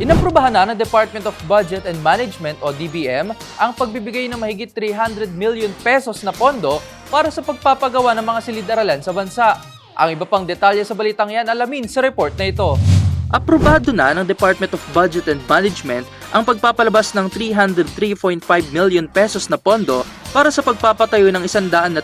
Inaprubahan na ng Department of Budget and Management o DBM ang pagbibigay ng mahigit 300 million pesos na pondo para sa pagpapagawa ng mga silid-aralan sa bansa. Ang iba pang detalye sa balitang yan alamin sa report na ito. Aprobado na ng Department of Budget and Management ang pagpapalabas ng 303.5 million pesos na pondo para sa pagpapatayo ng 120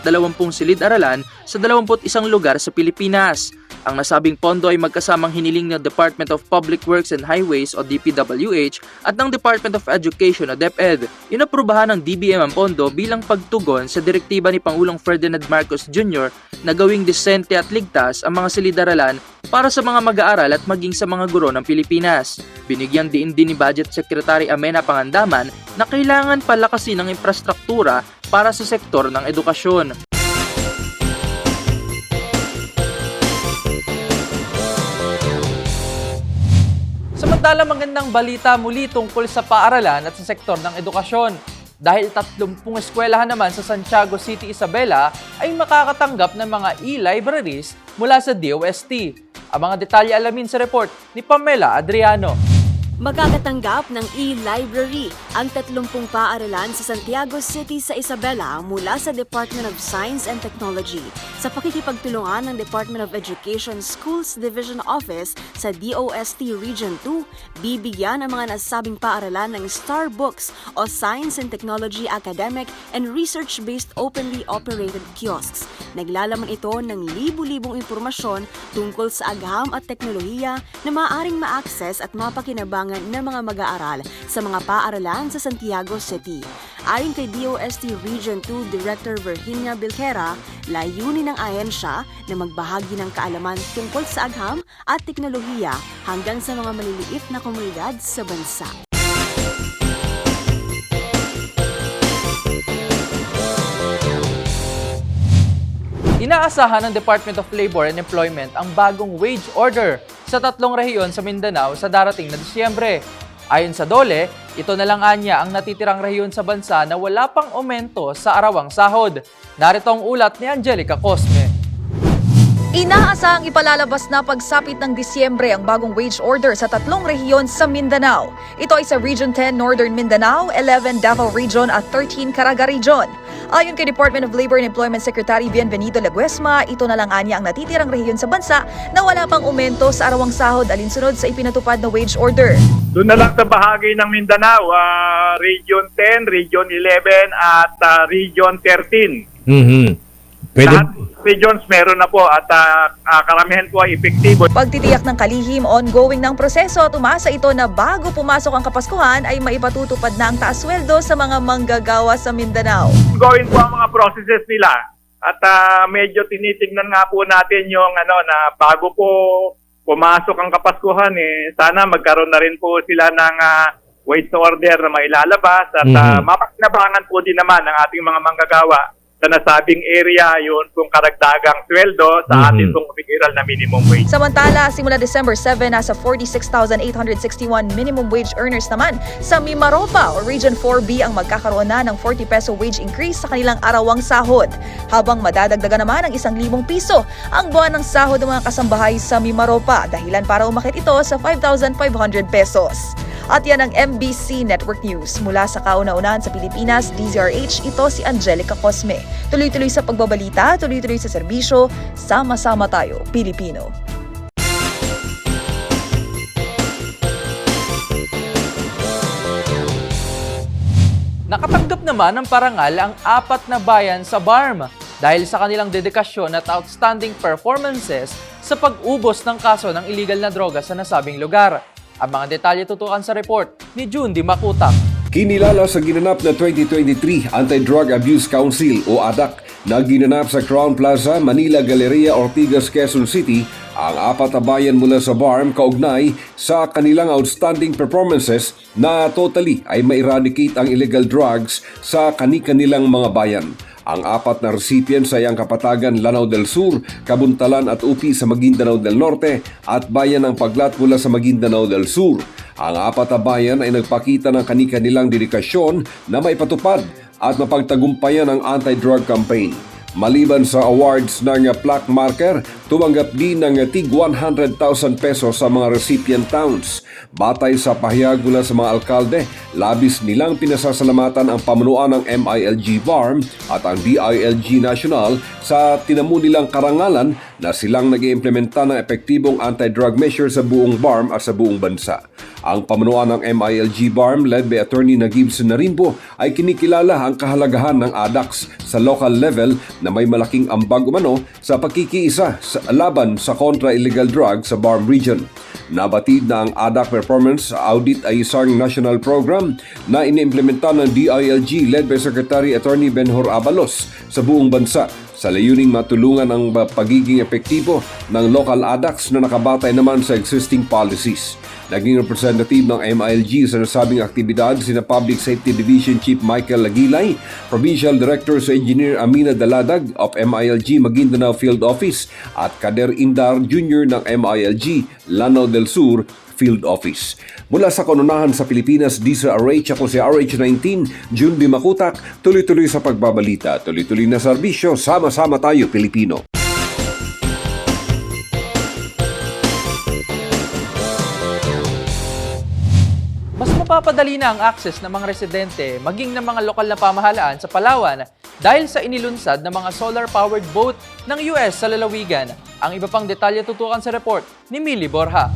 silid-aralan sa 21 lugar sa Pilipinas. Ang nasabing pondo ay magkasamang hiniling ng Department of Public Works and Highways o DPWH at ng Department of Education o DepEd. Inaprubahan ng DBM ang pondo bilang pagtugon sa direktiba ni Pangulong Ferdinand Marcos Jr. na gawing disente at ligtas ang mga silid-aralan para sa mga mag-aaral at maging sa mga guro ng Pilipinas. Binigyan diin din ni Budget Secretary Amena Pangandaman na kailangan palakasin ang infrastruktura para sa sektor ng edukasyon. Samantala magandang balita muli tungkol sa paaralan at sa sektor ng edukasyon. Dahil 30 eskwelahan naman sa Santiago City, Isabela ay makakatanggap ng mga e-libraries mula sa DOST. Ang mga detalye alamin sa report ni Pamela Adriano. Magkakatanggap ng e-library ang 30 paaralan sa Santiago City sa Isabela mula sa Department of Science and Technology sa pakikipagtulungan ng Department of Education Schools Division Office sa DOST Region 2, bibigyan ang mga nasabing paaralan ng Star Books o Science and Technology Academic and Research-Based Openly Operated Kiosks. Naglalaman ito ng libu-libong impormasyon tungkol sa agham at teknolohiya na maaaring ma-access at mapakinabangan ng mga mag-aaral sa mga paaralan sa Santiago City. Ayon kay DOST Region 2 Director Virginia Bilkera, layunin ng ahensya na magbahagi ng kaalaman tungkol sa agham at teknolohiya hanggang sa mga maliliit na komunidad sa bansa. Inaasahan ng Department of Labor and Employment ang bagong wage order sa tatlong rehiyon sa Mindanao sa darating na Disyembre. Ayon sa DOLE, ito na lang anya ang natitirang rehiyon sa bansa na wala pang aumento sa arawang sahod. Narito ang ulat ni Angelica Cosme. Inaasahang ipalalabas na pagsapit ng Disyembre ang bagong wage order sa tatlong rehiyon sa Mindanao. Ito ay sa Region 10 Northern Mindanao, 11 Davao Region at 13 Caraga Region. Ayon kay Department of Labor and Employment Secretary Bienvenido Laguesma, ito na lang anya ang natitirang rehiyon sa bansa na wala pang umento sa arawang sahod alinsunod sa ipinatupad na wage order. Doon na lang sa bahagi ng Mindanao, ah, Region 10, Region 11 at ah, Region 13. Mhm. Pwede, Lahat regions meron na po at ah, ah, karamihan po ay epektibo. Pagtitiyak ng kalihim, ongoing ng proseso at umasa ito na bago pumasok ang Kapaskuhan ay maipatutupad na ang taas sweldo sa mga manggagawa sa Mindanao. Gawin po ang mga processes nila at ah, medyo tinitingnan nga po natin yung ano na bago po pumasok ang Kapaskuhan eh sana magkaroon na rin po sila ng ah, wage order na mailalabas at ah, Mhm. mapakinabangan po din naman ng ating mga manggagawa sa nasabing area yun kung karagdagang sweldo sa atin pong official na minimum wage. Samantala, simula December 7, nasa 46,861 minimum wage earners naman sa Mimaropa o Region 4B ang magkakaroon na ng 40 peso wage increase sa kanilang arawang sahod. Habang madadagdagan naman ng 1,000 piso ang buwan ng sahod ng mga kasambahay sa Mimaropa dahilan para umakit ito sa 5,500 pesos. At yan ang MBC Network News. Mula sa kauna-unahan sa Pilipinas, DZRH, ito si Angelica Cosme. Tuloy-tuloy sa pagbabalita, tuloy-tuloy sa serbisyo, sama-sama tayo, Pilipino. Nakatanggap naman ng parangal ang apat na bayan sa BARM dahil sa kanilang dedikasyon at outstanding performances sa pag-ubos ng kaso ng illegal na droga sa nasabing lugar. Ang mga detalye tutukan sa report ni June Di Makutak. Kinilala sa ginanap na 2023 Anti-Drug Abuse Council o ADAC na ginanap sa Crown Plaza, Manila Galleria, Ortigas, Quezon City ang apat na bayan mula sa BARM kaugnay sa kanilang outstanding performances na totally ay ma-eradicate ang illegal drugs sa kani-kanilang mga bayan. Ang apat na recipients ay ang Kapatagan Lanao del Sur, Kabuntalan at Upi sa Maguindanao del Norte at Bayan ng Paglat mula sa Maguindanao del Sur. Ang apat na bayan ay nagpakita ng kani-kanilang dedikasyon na maipatupad at mapagtagumpayan ang anti-drug campaign. Maliban sa awards ng plaque marker, tumanggap din ng tig 100,000 pesos sa mga recipient towns. Batay sa pahayag mula sa mga alkalde, labis nilang pinasasalamatan ang pamunuan ng MILG Farm at ang DILG National sa tinamu nilang karangalan na silang nag implementa ng epektibong anti-drug measures sa buong BARM at sa buong bansa. Ang pamunuan ng MILG BARM led by Attorney Nagib Sunarimbo ay kinikilala ang kahalagahan ng ADAX sa local level na may malaking ambag umano sa pagkikiisa sa laban sa kontra-illegal drug sa BARM region. Nabatid na ang ADAC Performance Audit ay isang national program na iniimplementa ng DILG led by Secretary Attorney Benhur Abalos sa buong bansa sa layuning matulungan ang pagiging epektibo ng local ADACs na nakabatay naman sa existing policies. Naging representative ng MILG sa nasabing aktibidad sina Public Safety Division Chief Michael Lagilay, Provincial Director sa Engineer Amina Daladag of MILG Maguindanao Field Office at Kader Indar Jr. ng MILG Lanao del Sur Field Office. Mula sa kanunahan sa Pilipinas, di sa RH, ako si RH19, June B. Makutak, tuloy-tuloy sa pagbabalita, tuloy-tuloy na serbisyo, sama-sama tayo Pilipino. Mapapadali na ang access ng mga residente maging ng mga lokal na pamahalaan sa Palawan dahil sa inilunsad ng mga solar-powered boat ng US sa lalawigan. Ang iba pang detalye tutukan sa report ni Millie Borja.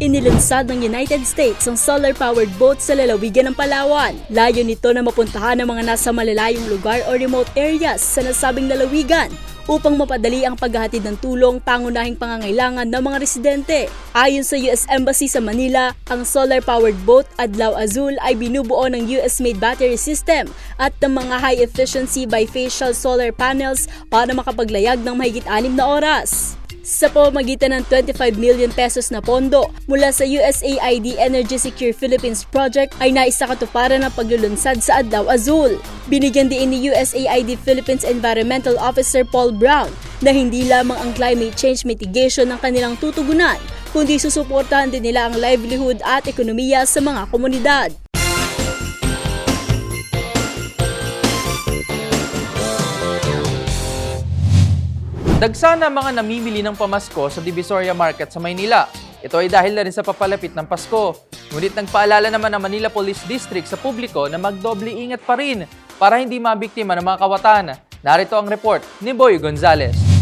Inilunsad ng United States ang solar-powered boat sa lalawigan ng Palawan. Layo nito na mapuntahan ng mga nasa malalayong lugar o remote areas sa nasabing lalawigan upang mapadali ang paghahatid ng tulong pangunahing pangangailangan ng mga residente. Ayon sa US Embassy sa Manila, ang solar-powered boat Adlaw Azul ay binubuo ng US-made battery system at ng mga high-efficiency bifacial solar panels para makapaglayag ng mahigit anim na oras sa pamamagitan ng 25 million pesos na pondo mula sa USAID Energy Secure Philippines Project ay naisakatuparan ang paglulunsad sa Adlaw Azul. Binigyan din ni USAID Philippines Environmental Officer Paul Brown na hindi lamang ang climate change mitigation ng kanilang tutugunan, kundi susuportahan din nila ang livelihood at ekonomiya sa mga komunidad. Dagsana mga namimili ng pamasko sa Divisoria Market sa Maynila. Ito ay dahil na rin sa papalapit ng Pasko. Ngunit nagpaalala naman ang Manila Police District sa publiko na magdoble ingat pa rin para hindi mabiktima ng mga kawatan. Narito ang report ni Boy Gonzales.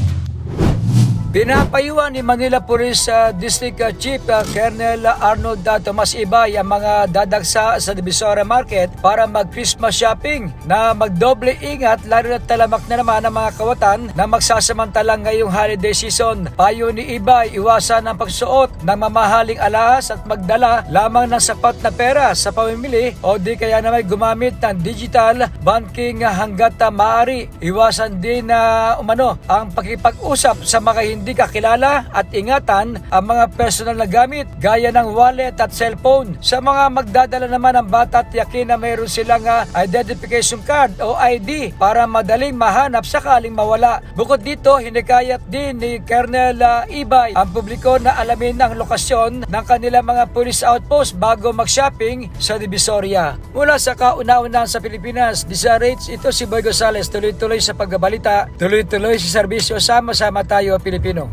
Pinapayuan ni Manila Police uh, District uh, Chief uh, Colonel Arnold uh, Tomas Ibay ang mga dadagsa sa Divisoria Market para mag-Christmas shopping na magdoble ingat lalo na talamak na naman ang mga kawatan na magsasamantalang ngayong holiday season. Payo ni Ibay, iwasan ang pagsuot ng mamahaling alas at magdala lamang ng sapat na pera sa pamimili o di kaya naman gumamit ng digital banking hanggat uh, maaari. Iwasan din na umano ang pakipag-usap sa mga hindi di kakilala at ingatan ang mga personal na gamit gaya ng wallet at cellphone. Sa mga magdadala naman ng bata, tiyakin na mayroon silang identification card o ID para madaling mahanap sakaling mawala. Bukod dito, hinikayat din ni Colonel ah, Ibay ang publiko na alamin ang lokasyon ng kanilang mga police outpost bago mag-shopping sa Divisoria. Mula sa kauna-unahan sa Pilipinas, Disarage, ito si Boy Gonzales, tuloy-tuloy sa pagbabalita, tuloy-tuloy sa serbisyo, sama-sama tayo Pilipino.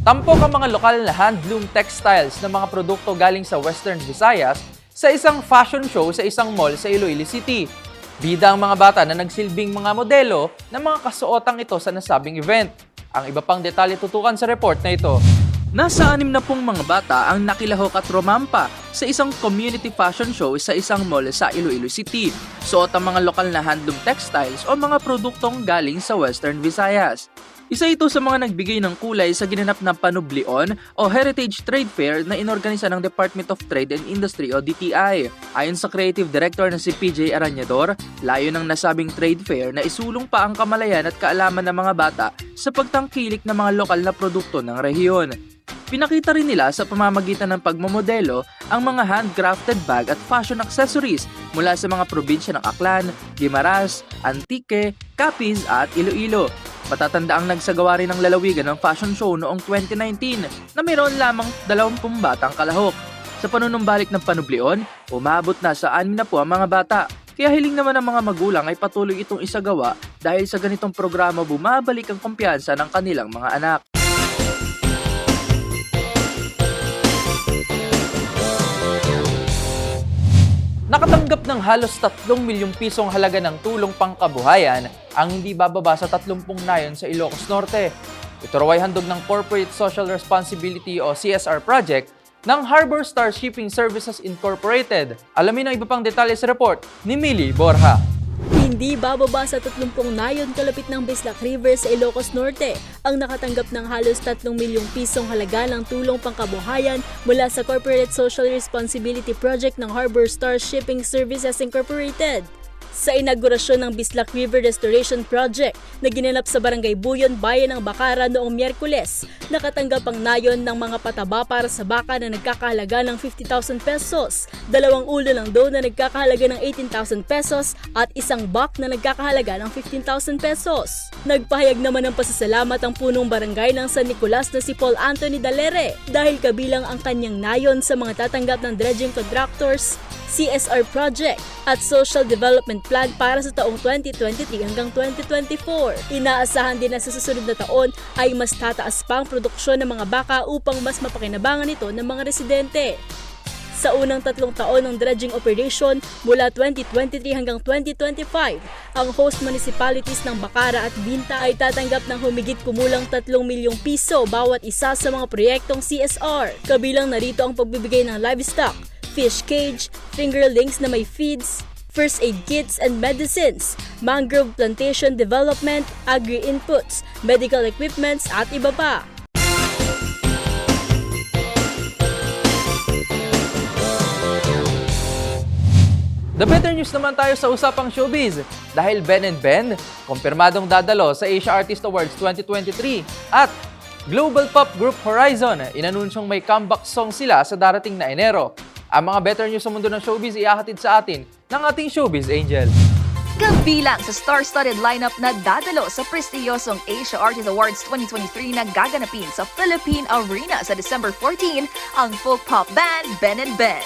Tampok ang mga lokal na handloom textiles ng mga produkto galing sa Western Visayas sa isang fashion show sa isang mall sa Iloilo City. Bida ang mga bata na nagsilbing mga modelo ng mga kasuotang ito sa nasabing event. Ang iba pang detalye tutukan sa report na ito. Nasa anim na pong mga bata ang nakilahok at romampa sa isang community fashion show sa isang mall sa Iloilo City. Suot ang mga lokal na handloom textiles o mga produktong galing sa Western Visayas. Isa ito sa mga nagbigay ng kulay sa ginanap na Panublion o Heritage Trade Fair na inorganisa ng Department of Trade and Industry o DTI. Ayon sa Creative Director na si PJ Aranyador, layo ng nasabing trade fair na isulong pa ang kamalayan at kaalaman ng mga bata sa pagtangkilik ng mga lokal na produkto ng rehiyon. Pinakita rin nila sa pamamagitan ng pagmamodelo ang mga handcrafted bag at fashion accessories mula sa mga probinsya ng Aklan, Guimaras, Antique, Capiz at Iloilo. Matatanda ang nagsagawa rin ng lalawigan ng fashion show noong 2019 na mayroon lamang 20 batang kalahok. Sa panunumbalik ng panublion, umabot na sa 6 na po ang mga bata. Kaya hiling naman ng mga magulang ay patuloy itong isagawa dahil sa ganitong programa bumabalik ang kumpiyansa ng kanilang mga anak. Nakatanggap ng halos 3 milyong pisong halaga ng tulong pangkabuhayan ang hindi bababa sa 30 nayon sa Ilocos Norte. Ito raw ay handog ng Corporate Social Responsibility o CSR project ng Harbor Star Shipping Services Incorporated. Alamin ang iba pang detalye sa report ni Millie Borja. Hindi bababa sa 30 nayon kalapit ng Bislac River sa Ilocos Norte ang nakatanggap ng halos 3 milyong pisong halaga ng tulong pangkabuhayan mula sa Corporate Social Responsibility Project ng Harbor Star Shipping Services Incorporated. Sa inaugurasyon ng Bislac River Restoration Project na ginanap sa Barangay Buyon, Bayan ng Bacara noong Miyerkules, nakatanggap ang nayon ng mga pataba para sa baka na nagkakahalaga ng 50,000 pesos, dalawang ulo ng doe na nagkakahalaga ng 18,000 pesos at isang buck na nagkakahalaga ng 15,000 pesos. Nagpahayag naman ng pasasalamat ang punong barangay ng San Nicolas na si Paul Anthony Dalere dahil kabilang ang kanyang nayon sa mga tatanggap ng dredging contractors CSR project at social development plan para sa taong 2023 hanggang 2024. Inaasahan din na sa susunod na taon ay mas tataas pa ang produksyon ng mga baka upang mas mapakinabangan ito ng mga residente. Sa unang tatlong taon ng dredging operation mula 2023 hanggang 2025, ang host municipalities ng Bacara at Binta ay tatanggap ng humigit kumulang 3 milyong piso bawat isa sa mga proyektong CSR. Kabilang narito ang pagbibigay ng livestock, fish cage, fingerlings na may feeds, first aid kits and medicines, mangrove plantation development, agri-inputs, medical equipments at iba pa. The better news naman tayo sa usapang showbiz dahil Ben and Ben, kumpirmadong dadalo sa Asia Artist Awards 2023 at Global Pop Group Horizon, inanunsyong may comeback song sila sa darating na Enero. Ang mga better news sa mundo ng showbiz ihahatid sa atin ng ating showbiz angel. Kabilang sa star-studded lineup na dadalo sa prestiyosong Asia Artist Awards 2023 na gaganapin sa Philippine Arena sa December 14, ang folk pop band Ben and Ben.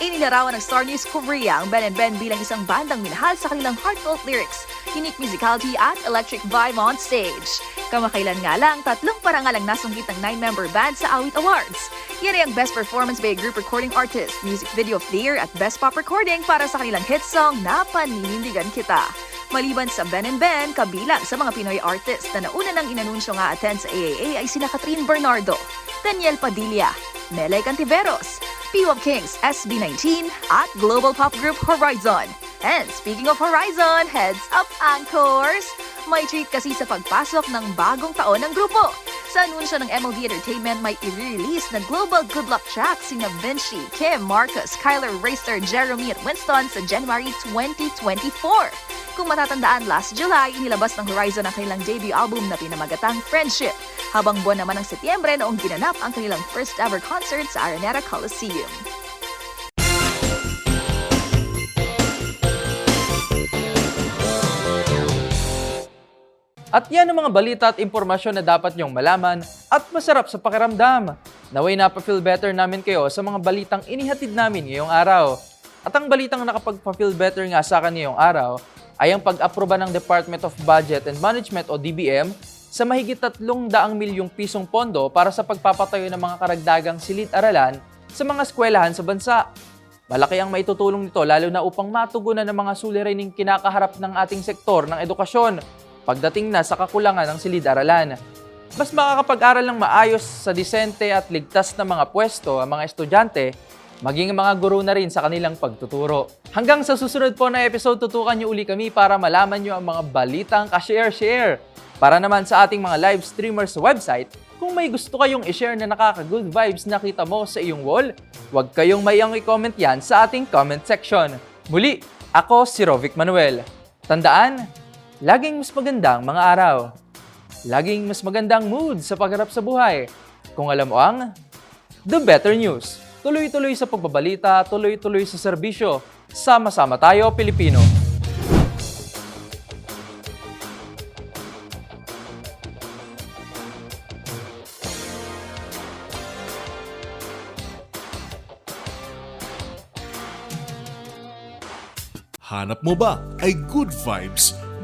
Inilarawan ng Star News Korea ang Ben and Ben bilang isang bandang minahal sa kanilang heartfelt lyrics, unique musicality at electric vibe on stage. Kamakailan nga lang, tatlong parangal ang nasunggit ng nine-member band sa Awit Awards. Ay ang Best Performance by a Group Recording Artist, Music Video of the Year at Best Pop Recording para sa kanilang hit song na Paninindigan Kita. Maliban sa Ben and Ben, kabilang sa mga Pinoy artist na nauna nang inanunsyo nga attend sa AAA ay sina Catherine Bernardo, Daniel Padilla, Melay Cantiveros, P-Wop Kings SB19 at Global Pop Group Horizon. And speaking of Horizon, heads up anchors! May treat kasi sa pagpasok ng bagong taon ng grupo. Sa anunsyo ng MLB Entertainment, may i-release na Global Good Luck Track sina Vinci, Kim, Marcus, Kyler, Racer, Jeremy at Winston sa January 2024. Kung matatandaan, last July, inilabas ng Horizon ang kanilang debut album na pinamagatang Friendship. Habang buwan naman ng Setyembre noong ginanap ang kanilang first ever concert sa Araneta Coliseum. At yan ang mga balita at impormasyon na dapat niyong malaman at masarap sa pakiramdam. Naway napafeel better namin kayo sa mga balitang inihatid namin ngayong araw. At ang balitang nakapagpa-feel better nga sa akin ngayong araw ay ang pag-aproba ng Department of Budget and Management o DBM sa mahigit 300 milyong pisong pondo para sa pagpapatayo ng mga karagdagang silid-aralan sa mga eskwelahan sa bansa. Malaki ang maitutulong nito lalo na upang matugunan ng mga suliraning kinakaharap ng ating sektor ng edukasyon pagdating na sa kakulangan ng silid-aralan. Mas makakapag-aral ng maayos sa disente at ligtas na mga pwesto ang mga estudyante, maging mga guro na rin sa kanilang pagtuturo. Hanggang sa susunod po na episode, tutukan niyo uli kami para malaman niyo ang mga balitang ka-share-share. Para naman sa ating mga live streamers website, kung may gusto kayong i-share na nakaka-good vibes na kita mo sa iyong wall, huwag kayong mayang i-comment yan sa ating comment section. Muli, ako si Rovic Manuel. Tandaan, laging mas magandang mga araw. Laging mas magandang mood sa pagharap sa buhay. Kung alam mo ang The Better News. Tuloy-tuloy sa pagbabalita, tuloy-tuloy sa serbisyo. Sama-sama tayo, Pilipino. Hanap mo ba ay good vibes